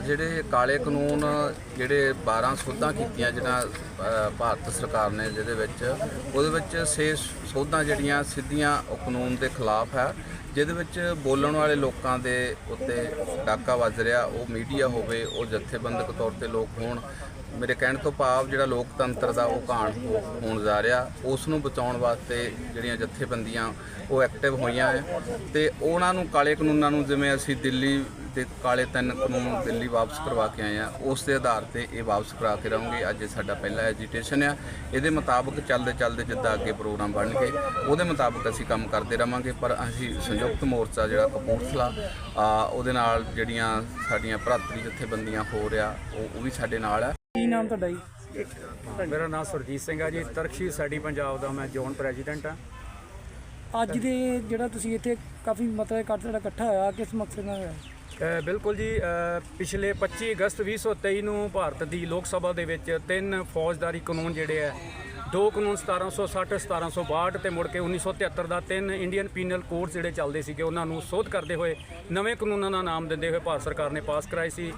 ਜਿਹੜੇ ਕਾਲੇ ਕਾਨੂੰਨ ਜਿਹੜੇ 12 ਸੋਧਾਂ ਕੀਤੀਆਂ ਜਿਹੜਾ ਭਾਰਤ ਸਰਕਾਰ ਨੇ ਜਿਹਦੇ ਵਿੱਚ, ਉਹਦੇ ਵਿੱਚ 6 ਸੋਧਾਂ ਜਿਹੜੀਆਂ ਸਿੱਧੀਆਂ ਕਾਨੂੰਨ ਦੇ ਖਿਲਾਫ ਹੈ। ਜਿਹਦੇ ਵਿੱਚ ਬੋਲਣ ਵਾਲੇ ਲੋਕਾਂ ਦੇ ਉੱਤੇ ਡਾਕਾ ਵੱਜ ਰਿਹਾ, ਉਹ ਮੀਡੀਆ ਹੋਵੇ, ਉਹ ਜਥੇਬੰਦਕ ਤੌਰ ਤੇ ਲੋਕ ਹੋਣ, ਮੇਰੇ ਕਹਿਣ ਤੋਂ ਭਾਵ ਜਿਹੜਾ ਲੋਕਤੰਤਰ ਦਾ ਉਹ ਘਾਣ ਹੋ- ਹੋਣ ਜਾ ਰਿਹਾ, ਉਸ ਨੂੰ ਬਚਾਉਣ ਵਾਸਤੇ ਜਿਹੜੀਆਂ ਜਥੇਬੰਦੀਆਂ ਉਹ ਐਕਟਿਵ ਹੋਈਆਂ ਹੈ ਤੇ ਉਹਨਾਂ ਨੂੰ ਕਾਲੇ ਕਾਨੂੰਨਾਂ ਨੂੰ ਜਿਵੇਂ ਅਸੀਂ ਦਿੱਲੀ ਦੇ ਕਾਲੇ ਤਿੰਨ ਕਾਨੂੰਨ ਦਿੱਲੀ ਵਾਪਸ ਕਰਵਾ ਕੇ ਆਏ ਆ, ਉਸ ਦੇ ਆਧਾਰ ਤੇ ਇਹ ਵਾਪਸ ਕਰਾ ਕੇ ਰਹੋਗੇ। ਅੱਜ ਇਹ ਸਾਡਾ ਪਹਿਲਾ ਐਜੀਟੇਸ਼ਨ ਆ। ਇਹਦੇ ਮੁਤਾਬਕ ਚੱਲਦੇ ਚੱਲਦੇ ਜਿੱਦਾਂ ਅੱਗੇ ਪ੍ਰੋਗਰਾਮ ਬਣਨਗੇ, ਉਹਦੇ ਮੁਤਾਬਕ ਅਸੀਂ ਕੰਮ ਕਰਦੇ ਰਵਾਂਗੇ ਪਰ ਅਸੀਂ ਸੰਜੋ ਸੰਯੁਕਤ ਮੋਰਚਾ ਜਿਹੜਾ ਕਪੂਰਥਲਾ ਆ, ਉਹਦੇ ਨਾਲ ਜਿਹੜੀਆਂ ਸਾਡੀਆਂ ਭਰਾਤਰੀ ਜਥੇਬੰਦੀਆਂ ਹੋ ਰਿਹਾ ਉਹ ਉਹ ਵੀ ਸਾਡੇ ਨਾਲ ਆ। ਕੀ ਨਾਮ ਤੁਹਾਡਾ ਜੀ? ਮੇਰਾ ਨਾਮ ਸੁਰਜੀਤ ਸਿੰਘ ਆ ਜੀ ਤਰਕਸ਼ੀ ਸਾਡੀ ਪੰਜਾਬ ਦਾ ਮੈਂ ਜ਼ੋਨ ਪ੍ਰੈਜ਼ੀਡੈਂਟ ਆ। ਅੱਜ ਦੇ ਜਿਹੜਾ ਤੁਸੀਂ ਇੱਥੇ ਕਾਫੀ ਮਤਲਬ ਇਕੱਠ ਜਿਹੜਾ ਇਕੱਠਾ ਹੋਇਆ ਕਿਸ ਮਕਸਦ ਨਾਲ ਹੋਇਆ? ਬਿਲਕੁਲ ਜੀ ਪਿਛਲੇ 25 ਅਗਸਤ 2023 ਨੂੰ ਭਾਰਤ ਦੀ ਲੋਕ ਸਭਾ ਦੇ ਵਿੱਚ ਤਿੰਨ ਫੌਜਦਾਰੀ ਕਾਨੂੰਨ ਜਿਹੜੇ ਆ ਦੋ ਕਾਨੂੰਨ 1760 1762 ਤੇ ਮੁੜ ਕੇ 1973 ਦਾ ਤਿੰਨ ਇੰਡੀਅਨ ਪੀਨਲ ਕੋਡਸ ਜਿਹੜੇ ਚੱਲਦੇ ਸੀਗੇ, ਉਹਨਾਂ ਨੂੰ ਸੋਧ ਕਰਦੇ ਹੋਏ ਨਵੇਂ ਕਾਨੂੰਨਾਂ ਦਾ ਨਾਮ ਦਿੰਦੇ ਹੋਏ ਭਾਰਤ ਸਰਕਾਰ ਨੇ ਪਾਸ ਕਰਾਏ ਸੀ।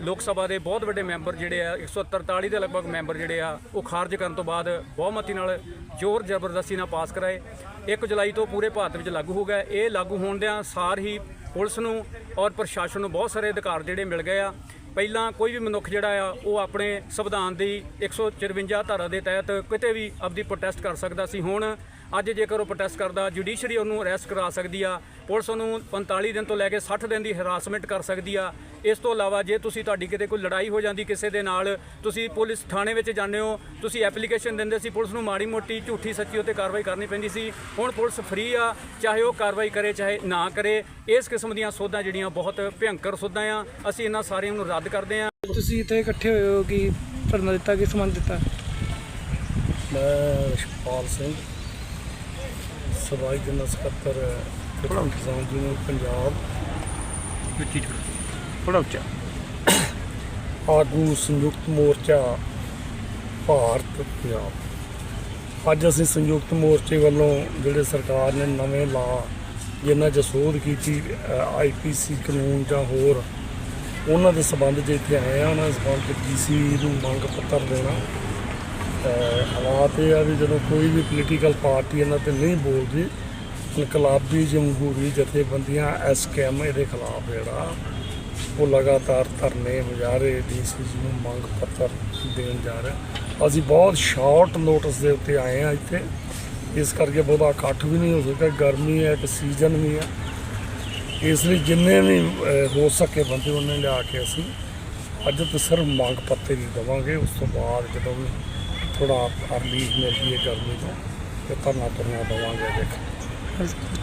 ਲੋਕ ਸਭਾ ਦੇ ਬਹੁਤ ਵੱਡੇ ਮੈਂਬਰ ਜਿਹੜੇ ਆ 143 ਦੇ ਲਗਭਗ ਮੈਂਬਰ ਜਿਹੜੇ ਆ, ਉਹ ਖਾਰਜ ਕਰਨ ਤੋਂ ਬਾਅਦ ਬਹੁਮਤੀ ਨਾਲ ਜ਼ੋਰ ਜ਼ਬਰਦਸਤੀ ਨਾਲ ਪਾਸ ਕਰਾਏ। 1 ਜੁਲਾਈ ਤੋਂ ਪੂਰੇ ਭਾਰਤ ਵਿੱਚ ਲਾਗੂ ਹੋ ਗਿਆ। ਇਹ ਲਾਗੂ ਹੋਣ ਦਿਆਂ ਸਾਰ ਹੀ ਪੁਲਿਸ ਨੂੰ ਔਰ ਪ੍ਰਸ਼ਾਸਨ ਨੂੰ ਬਹੁਤ ਸਾਰੇ ਅਧਿਕਾਰ ਜਿਹੜੇ ਮਿਲ ਗਏ ਆ। ਪਹਿਲਾਂ ਕੋਈ ਵੀ ਮਨੁੱਖ ਜਿਹੜਾ ਆ, ਉਹ ਆਪਣੇ ਸੰਵਿਧਾਨ ਦੀ 154 ਧਾਰਾ ਦੇ ਤਹਿਤ ਕਿਤੇ ਵੀ ਆਪਦੀ ਪ੍ਰੋਟੈਸਟ ਕਰ ਸਕਦਾ ਸੀ। ਹੁਣ ਅੱਜ ਜੇਕਰ ਉਹ ਪ੍ਰੋਟੈਸਟ ਕਰਦਾ ਜੁਡੀਸ਼ਰੀ ਉਹਨੂੰ ਅਰੈਸਟ ਕਰਾ ਸਕਦੀ ਆ ਪੁਲਿਸ ਉਹਨੂੰ 45 ਦਿਨ ਤੋਂ ਲੈ ਕੇ 60 ਦਿਨ ਦੀ ਹਰਾਸਮੈਂਟ ਕਰ ਸਕਦੀ ਆ। ਇਸ ਤੋਂ ਇਲਾਵਾ ਜੇ ਤੁਸੀਂ ਤੁਹਾਡੀ ਕਿਤੇ ਕੋਈ ਲੜਾਈ ਹੋ ਜਾਂਦੀ ਕਿਸੇ ਦੇ ਨਾਲ ਤੁਸੀਂ ਪੁਲਿਸ ਥਾਣੇ ਵਿੱਚ ਜਾਂਦੇ ਹੋ ਤੁਸੀਂ ਐਪਲੀਕੇਸ਼ਨ ਦਿੰਦੇ ਸੀ ਪੁਲਿਸ ਨੂੰ ਮਾੜੀ ਮੋਟੀ ਝੂਠੀ ਸੱਚੀ ਉੱਤੇ ਕਾਰਵਾਈ ਕਰਨੀ ਪੈਂਦੀ ਸੀ। ਹੁਣ ਪੁਲਿਸ ਫ੍ਰੀ ਆ ਚਾਹੇ ਉਹ ਕਾਰਵਾਈ ਕਰੇ ਚਾਹੇ ਨਾ ਕਰੇ ਇਸ ਕਿਸਮ ਦੀਆਂ ਸੋਧਾਂ ਜਿਹੜੀਆਂ ਬਹੁਤ ਭਿਅੰਕਰ ਸੋਧਾਂ ਆ ਅਸੀਂ ਇਹਨਾਂ ਸਾਰਿਆਂ ਨੂੰ ਰੱਦ ਕਰਦੇ ਆ। ਤੁਸੀਂ ਇੱਥੇ ਇਕੱਠੇ ਹੋਏ ਹੋ ਕਿ ਧਰਨਾ ਦਿੱਤਾ ਕਿ ਸਮਾਨ ਦਿੱਤਾ? ਮੈਂ ਰਿਸ਼ਪਾਲ ਸਿੰਘ। ਸਭਾਈ ਜਨਰਲ ਸਕੱਤਰ ਕਿਸਾਨ ਕਿਸਾਨ ਯੂਨੀਅਨ ਪੰਜਾਬ ਪੜਾਉਚਾ ਆਗੂ ਸੰਯੁਕਤ ਮੋਰਚਾ ਭਾਰਤ ਪੰਜਾਬ। ਅੱਜ ਅਸੀਂ ਸੰਯੁਕਤ ਮੋਰਚੇ ਵੱਲੋਂ ਜਿਹੜੇ ਸਰਕਾਰ ਨੇ ਨਵੇਂ ਲਾ ਜਿਨ੍ਹਾਂ 'ਚ ਸੋਧ ਕੀਤੀ ਆਈਪੀਸੀ ਕਾਨੂੰਨ ਜਾਂ ਹੋਰ ਉਹਨਾਂ ਦੇ ਸੰਬੰਧ 'ਚ ਇੱਥੇ ਆਏ ਆ ਉਹਨਾਂ ਦੇ ਸੰਬੰਧ 'ਚ ਡੀਸੀ ਨੂੰ ਮੰਗ ਪੱਤਰ ਦੇਣਾ। ਹਾਲਾਤ ਇਹ ਆ ਵੀ ਜਦੋਂ ਕੋਈ ਵੀ ਪੋਲੀਟੀਕਲ ਪਾਰਟੀ ਇਹਨਾਂ ਤੇ ਨਹੀਂ ਬੋਲਦੀ, ਇਨਕਲਾਬੀ ਜਮਹੂਰੀ ਜਥੇਬੰਦੀਆਂ ਐਸ ਐਸਕੇਐਮ ਇਹਦੇ ਖਿਲਾਫ ਜਿਹੜਾ, ਉਹ ਲਗਾਤਾਰ ਧਰਨੇ ਮੁਜ਼ਾਹਰੇ ਡੀਸੀਜੀ ਨੂੰ ਮੰਗ ਪੱਤਰ ਦੇਣ ਜਾ ਰਿਹਾ। ਅਸੀਂ ਬਹੁਤ ਸ਼ਾਰਟ ਨੋਟਿਸ ਦੇ ਉੱਤੇ ਆਏ ਆ ਇੱਥੇ। ਇਸ ਕਰਕੇ ਬਹੁਤਾ ਇਕੱਠ ਵੀ ਨਹੀਂ ਹੋ ਸਕਦਾ ਗਰਮੀ ਹੈ, ਇੱਕ ਸੀਜ਼ਨ ਵੀ ਹੈ। ਇਸ ਲਈ ਜਿੰਨੇ ਵੀ ਹੋ ਸਕੇ ਬੰਦੇ ਉਹਨੇ ਲਿਆ ਕੇ ਅਸੀਂ ਅੱਜ ਤਾਂ ਸਿਰਫ ਮੰਗ ਪੱਤਰ ਹੀ ਦੇਵਾਂਗੇ। ਉਸ ਤੋਂ ਬਾਅਦ ਜਦੋਂ ਵੀ ਥੋੜਾ ਰਿਲੀਫ ਮਿਲਦੀ ਹੈ ਗਰਮੀ ਤੋਂ ਤੇ ਧਰਨਾ ਤੁਰਨਾ ਦੇਵਾਂਗੇ ਦੇਖ